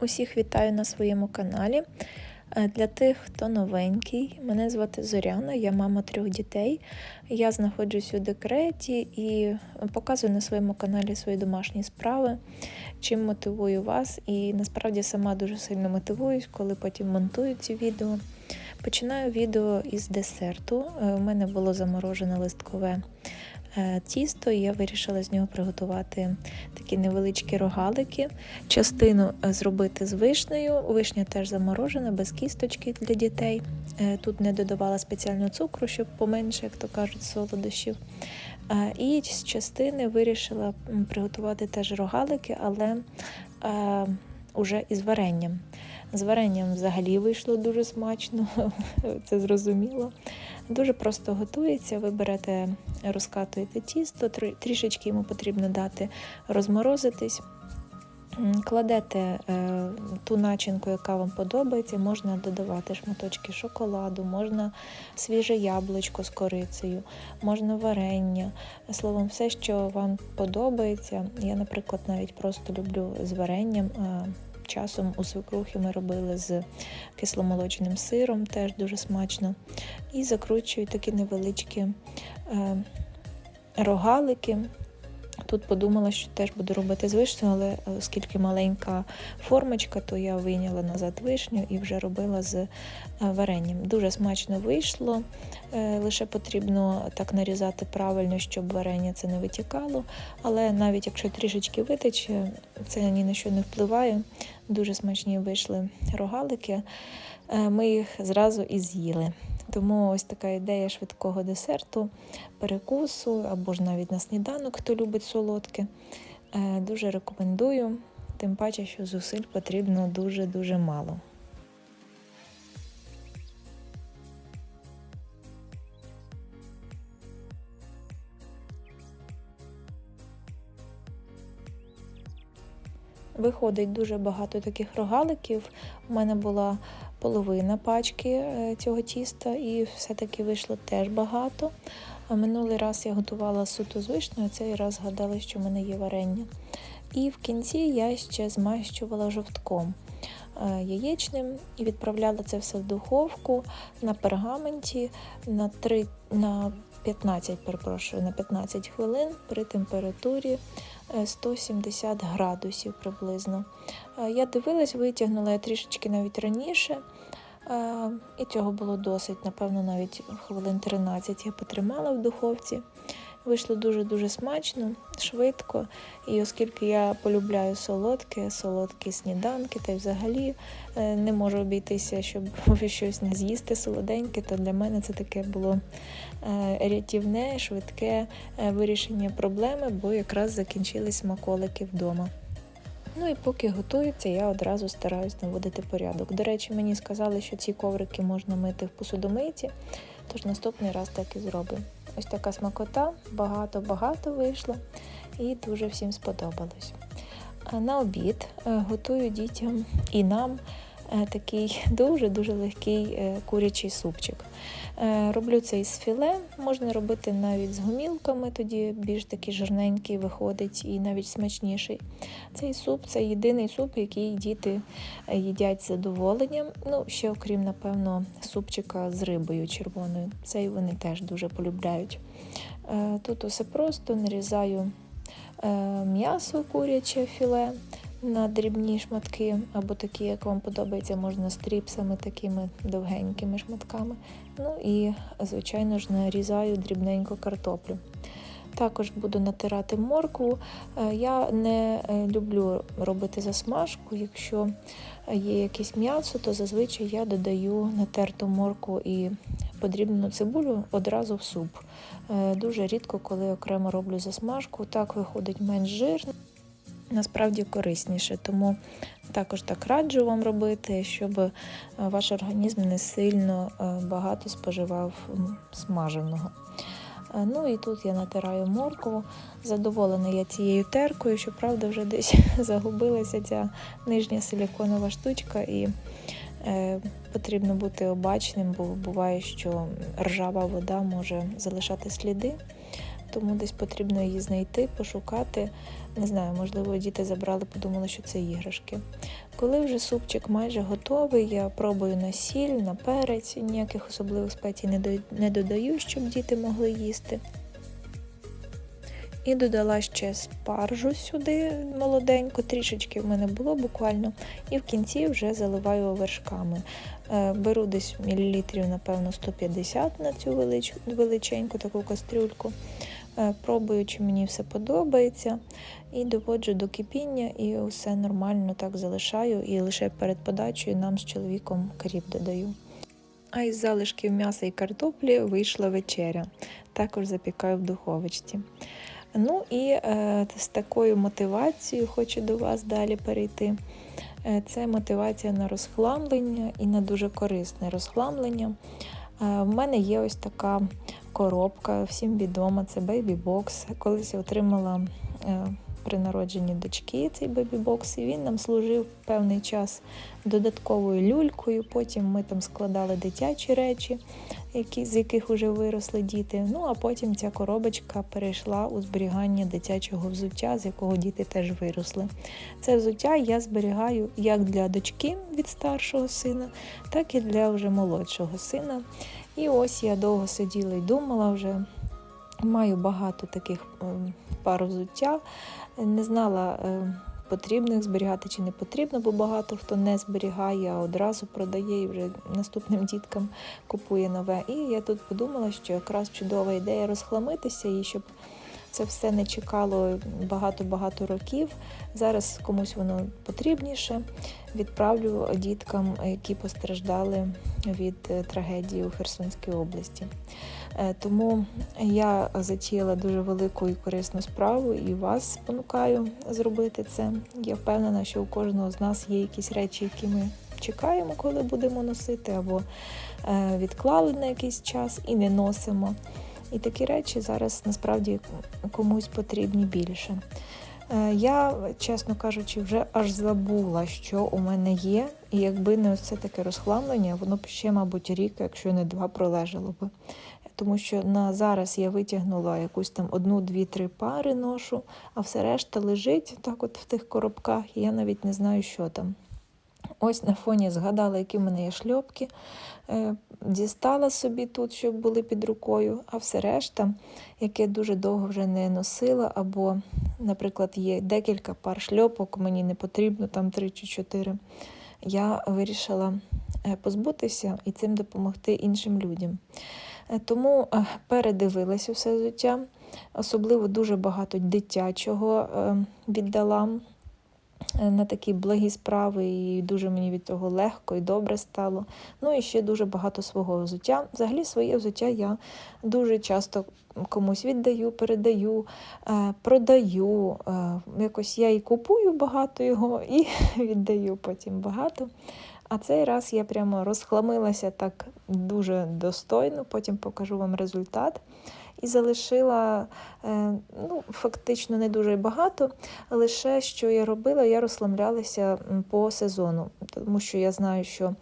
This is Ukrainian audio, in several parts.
Усіх вітаю на своєму каналі. Е, Для тих, хто новенький, мене звати Зоряна, я мама трьох дітей. Я знаходжусь у декреті і показую на своєму каналі свої домашні справи, чим мотивую вас. І насправді сама дуже сильно мотивуюсь, коли потім монтую ці відео. Починаю відео із десерту. Е, У мене було заморожене листкове тісто, і я вирішила з нього приготувати такі невеличкі рогалики. Частину е, зробити з вишнею. Вишня теж заморожена, без кісточки для дітей. Е, Тут не додавала спеціально цукру, щоб поменше, як то кажуть, солодощів. Е, І з частини вирішила приготувати теж рогалики, але е, уже із варенням. З варенням взагалі вийшло дуже смачно, це зрозуміло. Дуже просто готується. Ви берете, розкатуєте тісто, трішечки йому потрібно дати розморозитись. Кладете е, ту начинку, яка вам подобається, можна додавати шматочки шоколаду, можна свіже яблучко з корицею, можна варення. Словом, все, що вам подобається. Я, наприклад, навіть просто люблю з варенням. Часом у свекрухи ми робили з кисломолочним сиром, теж дуже смачно. І закручую такі невеличкі е, рогалики. Тут подумала, що теж буду робити з вишнею, але оскільки маленька формочка, то я вийняла назад вишню і вже робила з е, варенням. Дуже смачно вийшло. Е, Лише потрібно так нарізати правильно, щоб варення це не витікало. Але навіть якщо трішечки витече, це ні на що не впливає. Дуже смачні вийшли рогалики. Е, Ми їх зразу і з'їли. Тому ось така ідея швидкого десерту, перекусу або ж навіть на сніданок, хто любить солодке. Е, Дуже рекомендую, тим паче, що зусиль потрібно дуже-дуже мало. Виходить дуже багато таких рогаликів. У мене була половина пачки е, цього тіста, і все-таки вийшло теж багато. Минулий раз я готувала суто з вишнею, цей раз згадала, що в мене є варення. І в кінці я ще змащувала жовтком е, яєчним і відправляла це все в духовку на пергаменті на 3, на 15, перепрошую, на 15 хвилин при температурі е, 170 градусів приблизно. Е, Я дивилась, витягнула я трішечки навіть раніше. Е, І цього було досить, напевно, навіть хвилин 13 я потримала в духовці. Вийшло дуже-дуже смачно, швидко. І оскільки я полюбляю солодке, солодкі сніданки, та й взагалі е, не можу обійтися, щоб щось не з'їсти солоденьке, то для мене це таке було е, рятівне, швидке е, вирішення проблеми, бо якраз закінчились смаколики вдома. Ну і поки готується, я одразу стараюсь наводити порядок. До речі, мені сказали, що ці коврики можна мити в посудомийці, тож наступний раз так і зробимо. Ось така смакота, багато-багато вийшло і дуже всім сподобалось. На обід е, готую дітям і нам такий дуже-дуже легкий е, курячий супчик. Е, Роблю це із філе, можна робити навіть з гомілками, тоді більш такий жирненький виходить і навіть смачніший. Цей суп це єдиний суп, який діти е, їдять з задоволенням. Ну, ще окрім, напевно, супчика з рибою червоною. Цей вони теж дуже полюбляють. Е, Тут усе просто нарізаю е, м'ясо куряче філе на дрібні шматки, або такі, як вам подобається, можна стріпсами, такими довгенькими шматками. Ну і, звичайно ж, нарізаю дрібненько картоплю. Також буду натирати моркву. Е, Я не е, люблю робити засмажку. Якщо є якесь м'ясо, то зазвичай я додаю натерту моркву і подрібну цибулю одразу в суп. Е, Дуже рідко, коли окремо роблю засмажку, так виходить менш жирно. Насправді корисніше, тому також так раджу вам робити, щоб е, ваш організм не сильно е, багато споживав смаженого. Е, Ну і тут я натираю моркву. Задоволена я цією теркою, щоправда, вже десь загубилася ця нижня силіконова штучка, і е, потрібно бути обачним, бо буває, що ржава вода може залишати сліди. Тому десь потрібно її знайти, пошукати. Не знаю, можливо, діти забрали, подумали, що це іграшки. Коли вже супчик майже готовий, я пробую на сіль, на перець, ніяких особливих спецій не до- не додаю, щоб діти могли їсти. І додала ще спаржу сюди молоденьку, трішечки в мене було буквально. І в кінці вже заливаю вершками. Е, Беру десь мілілітрів, напевно, 150 на цю велич, величеньку таку кастрюльку. Е, Пробую, чи мені все подобається. І доводжу до кипіння, і все нормально так залишаю. І лише перед подачею нам з чоловіком кріп додаю. А із залишків м'яса і картоплі вийшла вечеря. Також запікаю в духовочці. Ну і е, з такою мотивацією хочу до вас далі перейти. Е, це мотивація на розхламлення і на дуже корисне розхламлення. Е, в мене є ось така коробка, всім відома, це Box. Колись я отримала при народженні дочки цей Box, і він нам служив певний час додатковою люлькою. Потім ми там складали дитячі речі, які, з яких вже виросли діти. Ну а потім ця коробочка перейшла у зберігання дитячого взуття, з якого діти теж виросли. Це взуття я зберігаю як для дочки від старшого сина, так і для вже молодшого сина. І ось я довго сиділа і думала вже. Маю багато таких ем, пар взуття. Не знала, е, потрібно їх зберігати чи не потрібно, бо багато хто не зберігає, а одразу продає і вже наступним діткам купує нове. І я тут подумала, що якраз чудова ідея розхламитися і щоб це все не чекало багато-багато років. Зараз комусь воно потрібніше. Відправлю діткам, які постраждали від е, трагедії у Херсонській області. Е, Тому я затіяла дуже велику і корисну справу і вас спонукаю зробити це. Я впевнена, що у кожного з нас є якісь речі, які ми чекаємо, коли будемо носити, або е, відклали на якийсь час і не носимо. І такі речі зараз насправді комусь потрібні більше. Е, Я, чесно кажучи, вже аж забула, що у мене є, і якби не це таке розхламлення, воно б ще, мабуть, рік, якщо не два, пролежало би. Тому що на зараз я витягнула якусь там одну, дві, три пари ношу, а все решта лежить так от в тих коробках, і я навіть не знаю, що там. Ось на фоні згадала, які в мене є шльопки, е, дістала собі тут, щоб були під рукою, а все решта, яке дуже довго вже не носила, або, наприклад, є декілька пар шльопок, мені не потрібно, там три чи чотири. Я вирішила е, позбутися і цим допомогти іншим людям. Е, Тому передивилась усе взуття, особливо дуже багато дитячого віддала на такі благі справи, і дуже мені від того легко і добре стало. Ну і ще дуже багато свого взуття. Взагалі, своє взуття я дуже часто комусь віддаю, передаю, е, продаю. Е, Якось я і купую багато його, і віддаю потім багато. А цей раз я прямо розхламилася так дуже достойно, потім покажу вам результат. І залишила е, ну, фактично не дуже багато. Лише що я робила, я розслаблялася по сезону, тому що я знаю, що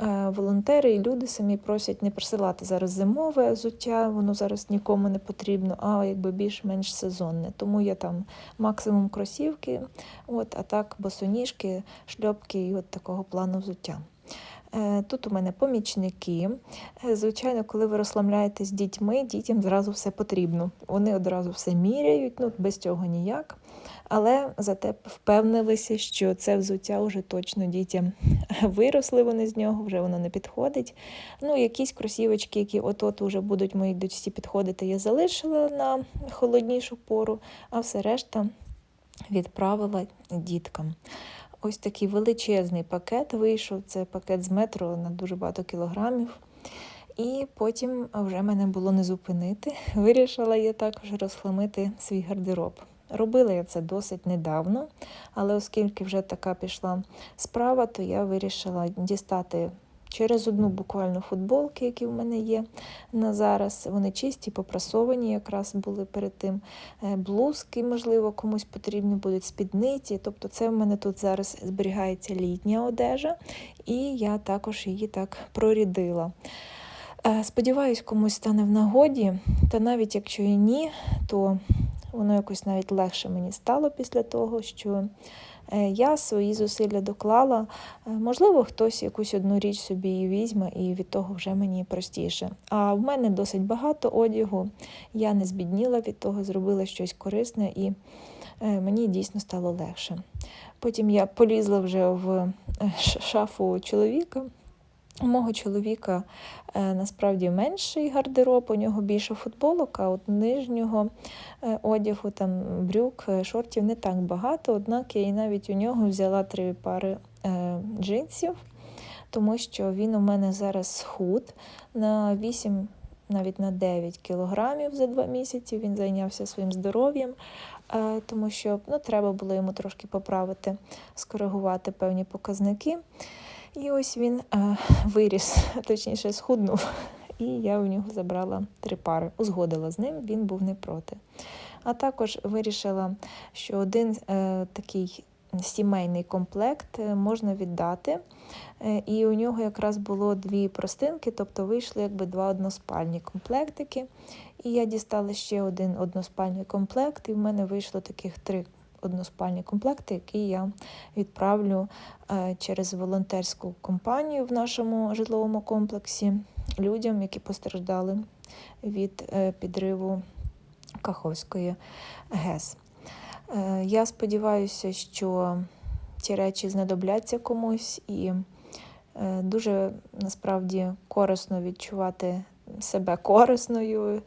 е, волонтери і люди самі просять не присилати зараз зимове взуття, воно зараз нікому не потрібно, а якби більш-менш сезонне. Тому я там максимум кросівки, от, а так босоніжки, шльопки і от такого плану взуття. Е, Тут у мене помічники. Е, Звичайно, коли ви розслабляєтесь з дітьми, дітям зразу все потрібно. Вони одразу все міряють, ну без цього ніяк. Але зате впевнилися, що це взуття вже точно дітям виросли вони з нього, вже воно не підходить. Ну, якісь кросівочки, які от-от вже будуть моїй дочці підходити, я залишила на холоднішу пору, а все решта відправила діткам. Ось такий величезний пакет вийшов. Це пакет з метро на дуже багато кілограмів. І потім вже мене було не зупинити. Вирішила я також розхламити свій гардероб. Робила я це досить недавно, але оскільки вже така пішла справа, то я вирішила дістати через одну буквально футболки, які в мене є на зараз. Вони чисті, попрасовані якраз були перед тим. Е, Блузки, можливо, комусь потрібні будуть спідниці. Тобто, це в мене тут зараз зберігається літня одежа, і я також її так прорідила. Е, Сподіваюсь, комусь стане в нагоді, та навіть якщо і ні, то воно якось навіть легше мені стало після того, що Я свої зусилля доклала. Е, Можливо, хтось якусь одну річ собі візьме, і від того вже мені простіше. А в мене досить багато одягу. Я не збідніла від того, зробила щось корисне і е, мені дійсно стало легше. Потім я полізла вже в е, шафу чоловіка. У мого чоловіка е, насправді менший гардероб, у нього більше футболок, а от нижнього е, одягу, там брюк, е, шортів не так багато. Однак я і навіть у нього взяла три пари джинсів, тому що він у мене зараз схуд на 8, навіть на 9 кілограмів за два місяці. Він зайнявся своїм здоров'ям, тому що ну, треба було йому трошки поправити, скоригувати певні показники. І ось він е, виріс, точніше, схуднув. І я у нього забрала три пари. Узгодила з ним, він був не проти. А також вирішила, що один е, такий сімейний комплект е, можна віддати. Е, і у нього якраз було дві простинки, тобто вийшли якби два односпальні комплектики. І я дістала ще один односпальний комплект, і в мене вийшло таких три односпальні комплекти, які я відправлю е, через волонтерську компанію в нашому житловому комплексі людям, які постраждали від е, підриву Каховської ГЕС. Е, Я сподіваюся, що ці речі знадобляться комусь і дуже насправді корисно відчувати себе корисною.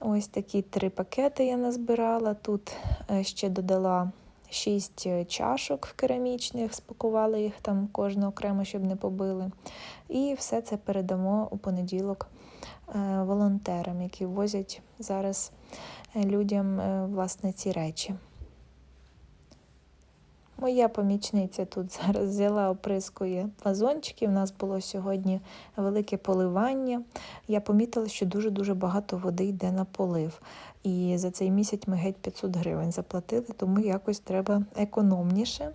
Ось такі три пакети я назбирала. Тут е, ще додала шість е, чашок керамічних, спакувала їх там кожну окремо, щоб не побили. І все це передамо у понеділок е, волонтерам, які возять зараз людям власне ці речі. Моя помічниця тут зараз взяла, оприскує вазончики. У нас було сьогодні велике поливання. Я помітила, що дуже-дуже багато води йде на полив. І за цей місяць ми геть 500 гривень заплатили, тому якось треба економніше.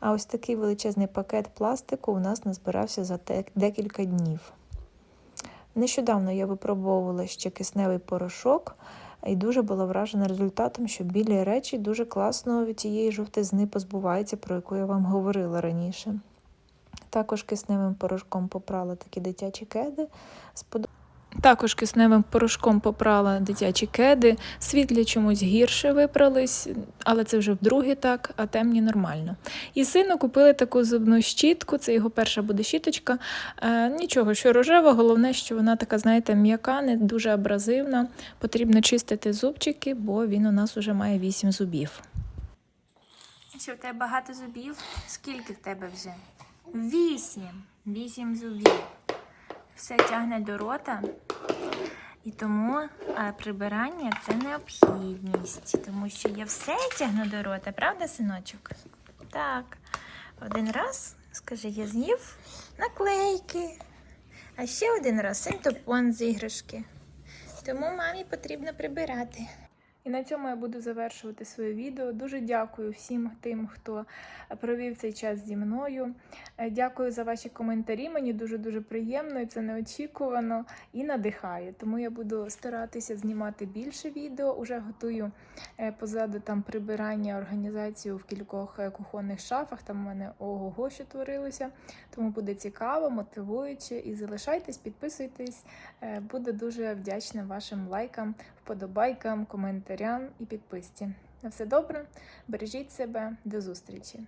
А ось такий величезний пакет пластику у нас назбирався за декілька днів. Нещодавно я випробовувала ще кисневий порошок і дуже була вражена результатом, що білі речі дуже класно від цієї жовтизни позбуваються, про яку я вам говорила раніше. Також кисневим порошком попрала такі дитячі кеди. Також кисневим порошком попрала дитячі кеди. Світлі чомусь гірше випрались, але це вже вдруге так, а темні нормально. І сину купили таку зубну щітку, це його перша буде щіточка. Е, нічого, що рожева, головне, що вона така, знаєте, м'яка, не дуже абразивна. Потрібно чистити зубчики, бо він у нас вже має 8 зубів. Що в тебе багато зубів? Скільки в тебе вже? Вісім. Вісім зубів. Все тягне до рота. І тому а, прибирання це необхідність. Тому що я все тягну до рота, правда, синочок? Так. Один раз, скажи, я з'їв наклейки. А ще один раз синтопон з іграшки. Тому мамі потрібно прибирати. І на цьому я буду завершувати своє відео. Дуже дякую всім тим, хто провів цей час зі мною. Е, Дякую за ваші коментарі. Мені дуже дуже приємно і це неочікувано і надихає. Тому я буду старатися знімати більше відео. Уже готую е, позаду там прибирання, організацію в кількох е, кухонних шафах. Там у мене ого-го, що творилося. Тому буде цікаво, мотивуюче. І залишайтесь, підписуйтесь. Буду дуже вдячна вашим лайкам, вподобайкам, коментарям і підписці. На все добре, бережіть себе, до зустрічі!